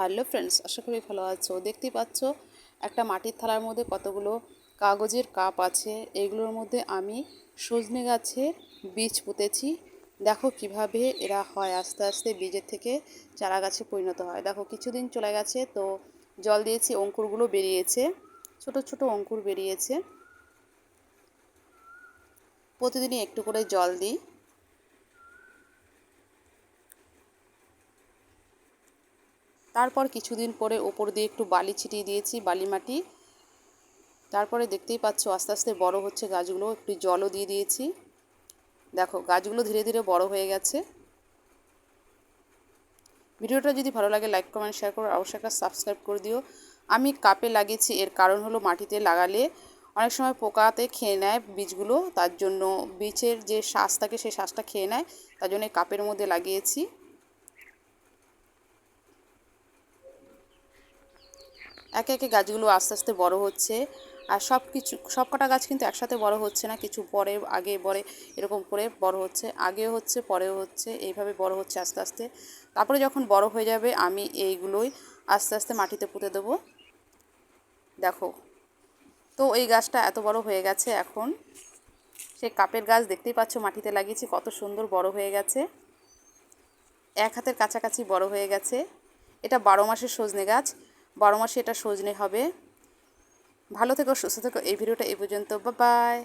Hello friends আশা করি ভালো আছো। দেখতে পাচ্ছ, একটা মাটির থালার মধ্যে কতগুলো কাগজের কাপ আছে। এগুলোর মধ্যে আমি সজনে গাছের বীজ পুঁতেছি। দেখো কীভাবে এরা হয়। আস্তে আস্তে বীজের থেকে চারা গাছে পরিণত হয়। দেখো কিছুদিন চলে গেছে, তো জল দিয়েছি, অঙ্কুরগুলো বেরিয়েছে। ছোট ছোট অঙ্কুর বেরিয়েছে। প্রতিদিনই একটু করে জল দিই। তারপর কিছুদিন পরে ওপর দিয়ে একটু বালি ছিটিয়ে দিয়েছি, বালি মাটি। তারপরে দেখতেই পাচ্ছ আস্তে আস্তে বড় হচ্ছে গাছগুলো, একটু জলও দিয়ে দিয়েছি। দেখো, গাছগুলো ধীরে ধীরে বড় হয়ে গেছে। ভিডিওটা যদি ভালো লাগে লাইক কমেন্ট শেয়ার করো। অবশ্যই একটা সাবস্ক্রাইব করে দিও। আমি কাপে লাগিয়েছি, এর কারণ হলো মাটিতে লাগালে অনেক সময় পোকাতে খেয়ে নেয় বীজগুলো, তার জন্য বীজের যে শ্বাস থাকে, সেই শ্বাসটা খেয়ে নেয়, তার জন্য কাপের মধ্যে লাগিয়েছি। একে একে গাছগুলো আস্তে আস্তে বড় হচ্ছে। আর সব কিছু, সব কটা গাছ কিন্তু একসাথে বড় হচ্ছে না, কিছু পরে, আগে পরে এরকম করে বড় হচ্ছে আগেও হচ্ছে, পরেও হচ্ছে, এইভাবে বড় হচ্ছে আস্তে আস্তে। তারপরে যখন বড় হয়ে যাবে, আমি এইগুলোই আস্তে আস্তে মাটিতে পুঁতে দেবো। দেখো, তো এই গাছটা এত বড় হয়ে গেছে এখন। সে কাপের গাছ দেখতেই পাচ্ছ, মাটিতে লাগিয়েছি, কত সুন্দর বড় হয়ে গেছে। এক হাতের কাছাকাছি বড় হয়ে গেছে। এটা বারো মাসের সজনে গাছ বারো মাসে এটা সজনে হবে। ভালো থেকো, সুস্থ থেকো। এই ভিডিওটা এই পর্যন্ত। বা বাই